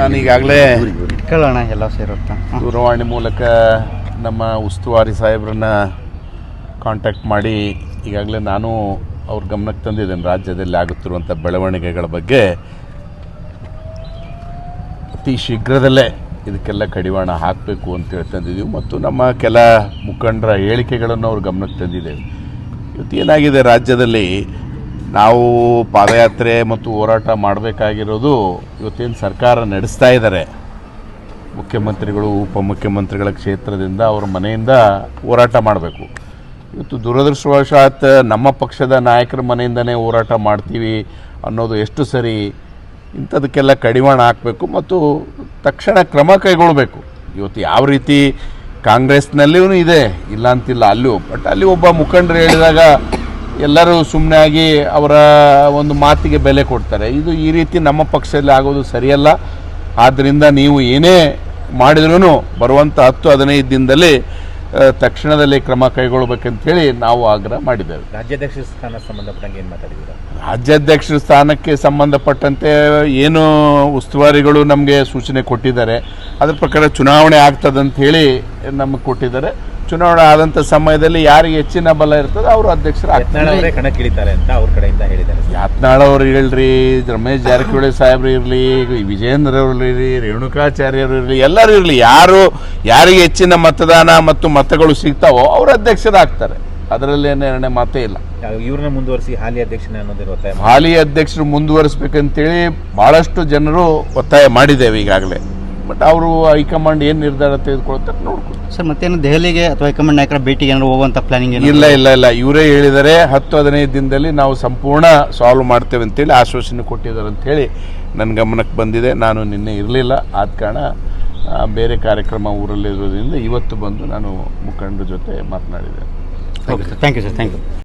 ನಾನು ಈಗಾಗಲೇ ಕೇಳೋಣ ಎಲ್ಲ ಸೇರುತ್ತಾ. ದೂರವಾಣಿ ಮೂಲಕ ನಮ್ಮ ಉಸ್ತುವಾರಿ ಸಾಹೇಬ್ರನ್ನ ಕಾಂಟ್ಯಾಕ್ಟ್ ಮಾಡಿ ಈಗಾಗಲೇ ನಾನು ಅವ್ರ ಗಮನಕ್ಕೆ ತಂದಿದ್ದೇನೆ ರಾಜ್ಯದಲ್ಲಿ ಆಗುತ್ತಿರುವಂಥ ಬೆಳವಣಿಗೆಗಳ ಬಗ್ಗೆ. ಅತಿ ಶೀಘ್ರದಲ್ಲೇ ಇದಕ್ಕೆಲ್ಲ ಕಡಿವಾಣ ಹಾಕಬೇಕು ಅಂತೇಳಿ ತಂದಿದ್ದೀವಿ ಮತ್ತು ನಮ್ಮ ಕೆಲ ಮುಖಂಡರ ಹೇಳಿಕೆಗಳನ್ನು ಅವ್ರ ಗಮನಕ್ಕೆ ತಂದಿದ್ದೇವೆ ಇವತ್ತು ಏನಾಗಿದೆ ರಾಜ್ಯದಲ್ಲಿ ನಾವು ಪಾದಯಾತ್ರೆ ಮತ್ತು ಹೋರಾಟ ಮಾಡಬೇಕಾಗಿರೋದು ಇವತ್ತೇನು ಸರ್ಕಾರ ನಡೆಸ್ತಾ ಇದ್ದಾರೆ ಮುಖ್ಯಮಂತ್ರಿಗಳು, ಉಪಮುಖ್ಯಮಂತ್ರಿಗಳ ಕ್ಷೇತ್ರದಿಂದ ಅವರ ಮನೆಯಿಂದ ಹೋರಾಟ ಮಾಡಬೇಕು. ಇವತ್ತು ದುರದೃಷ್ಟವಶಾತ್ ನಮ್ಮ ಪಕ್ಷದ ನಾಯಕರ ಮನೆಯಿಂದನೇ ಹೋರಾಟ ಮಾಡ್ತೀವಿ ಅನ್ನೋದು ಎಷ್ಟು ಸರಿ ಇಂಥದಕ್ಕೆಲ್ಲ ಕಡಿವಾಣ ಹಾಕಬೇಕು ಮತ್ತು ತಕ್ಷಣ ಕ್ರಮ ಕೈಗೊಳ್ಳಬೇಕು ಇವತ್ತು ಯಾವ ರೀತಿ ಕಾಂಗ್ರೆಸ್ನಲ್ಲಿಯೂ ಇದೆ, ಇಲ್ಲ ಅಂತಿಲ್ಲ ಅಲ್ಲೂ ಬಟ್ ಅಲ್ಲಿ ಒಬ್ಬ ಮುಖಂಡರು ಹೇಳಿದಾಗ ಎಲ್ಲರೂ ಸುಮ್ಮನೆ ಆಗಿ ಅವರ ಒಂದು ಮಾತಿಗೆ ಬೆಲೆ ಕೊಡ್ತಾರೆ. ಇದು ಈ ರೀತಿ ನಮ್ಮ ಪಕ್ಷದಲ್ಲಿ ಆಗೋದು ಸರಿಯಲ್ಲ. ಆದ್ದರಿಂದ ನೀವು ಏನೇ ಮಾಡಿದ್ರೂ ಬರುವಂಥ ಹತ್ತು ಹದಿನೈದು ದಿನದಲ್ಲಿ ತಕ್ಷಣದಲ್ಲಿ ಕ್ರಮ ಕೈಗೊಳ್ಬೇಕಂತೇಳಿ ನಾವು ಆಗ್ರಹ ಮಾಡಿದ್ದೇವೆ. ರಾಜ್ಯಾಧ್ಯಕ್ಷ ಸ್ಥಾನ ಸಂಬಂಧಪಟ್ಟಂಗೆ ಏನು ಮಾತಾಡಿದ್ದೀರಾ? ರಾಜ್ಯಾಧ್ಯಕ್ಷ ಸ್ಥಾನಕ್ಕೆ ಸಂಬಂಧಪಟ್ಟಂತೆ ಏನು ಉಸ್ತುವಾರಿಗಳು ನಮಗೆ ಸೂಚನೆ ಕೊಟ್ಟಿದ್ದಾರೆ. ಅದ್ರ ಪ್ರಕಾರ ಚುನಾವಣೆ ಆಗ್ತದಂತ ಹೇಳಿ ನಮಗೆ ಕೊಟ್ಟಿದ್ದಾರೆ. ಚುನಾವಣೆ ಆದಂಥ ಸಮಯದಲ್ಲಿ ಯಾರಿಗೆ ಹೆಚ್ಚಿನ ಬಲ ಇರ್ತದೆ ಅವರು ಅಧ್ಯಕ್ಷರು ಯತ್ನಾಳ್ ಕಣಕ್ಕೆ ಅಂತ ಅವ್ರ ಕಡೆಯಿಂದ ಹೇಳಿದ್ದಾರೆ. ಯಾತ್ನಾಳ ಅವ್ರು ಹೇಳ್ರಿ ರಮೇಶ್ ಜಾರಕಿಹೊಳಿ ಸಾಹೇಬ್ರು ಇರಲಿ ವಿಜೇಂದ್ರ ಅವರು ಇರಲಿ ರೇಣುಕಾಚಾರ್ಯರು ಇರಲಿ ಎಲ್ಲರೂ ಇರಲಿ ಯಾರು ಯಾರಿಗೆ ಹೆಚ್ಚಿನ ಮತದಾನ ಮತ್ತು ಮತಗಳು ಸಿಗ್ತಾವೋ ಅವರು ಅಧ್ಯಕ್ಷರಾಗ್ತಾರೆ. ಅದರಲ್ಲಿ ನಿರ್ಣಯ ಮಾತೇ ಇಲ್ಲ. ಇವ್ರನ್ನ ಮುಂದುವರಿಸಿ ಹಾಲಿ ಅಧ್ಯಕ್ಷನ ಒತ್ತಾಯ. ಹಾಲಿ ಅಧ್ಯಕ್ಷರು ಮುಂದುವರಿಸ್ಬೇಕಂತೇಳಿ ಭಾಳಷ್ಟು ಜನರು ಒತ್ತಾಯ ಮಾಡಿದ್ದೇವೆ ಈಗಾಗಲೇ. ಬಟ್ ಅವರು ಹೈಕಮಾಂಡ್ ಏನು ನಿರ್ಧಾರ ತೆಗೆದುಕೊಳ್ತಾರೆ ನೋಡ್ಕೊಂಡು ಸರ್ ಮತ್ತೇನು ದೆಹಲಿಗೆ ಅಥವಾ ಹೈಕಮಾಂಡ್ ನಾಯಕರ ಭೇಟಿಗೆ ಏನಾದ್ರು ಹೋಗುವಂಥ ಪ್ಲಾನಿಂಗ್ ಇಲ್ಲ ಇಲ್ಲ ಇಲ್ಲ. ಇವರೇ ಹೇಳಿದರೆ ಹತ್ತು ಹದಿನೈದು ದಿನದಲ್ಲಿ ನಾವು ಸಂಪೂರ್ಣ ಸಾಲ್ವ್ ಮಾಡ್ತೇವೆ ಅಂತೇಳಿ ಆಶ್ವಾಸನೆ ಕೊಟ್ಟಿದ್ದಾರೆ ಅಂತೇಳಿ ನನ್ನ ಗಮನಕ್ಕೆ ಬಂದಿದೆ. ನಾನು ನಿನ್ನೆ ಇರಲಿಲ್ಲ. ಆದ ಕಾರಣ ಬೇರೆ ಕಾರ್ಯಕ್ರಮ ಊರಲ್ಲಿರೋದ್ರಿಂದ ಇವತ್ತು ಬಂದು ನಾನು ಮುಖಂಡರ ಜೊತೆ ಮಾತನಾಡಿದೆ. Okay sir thank you sir thank you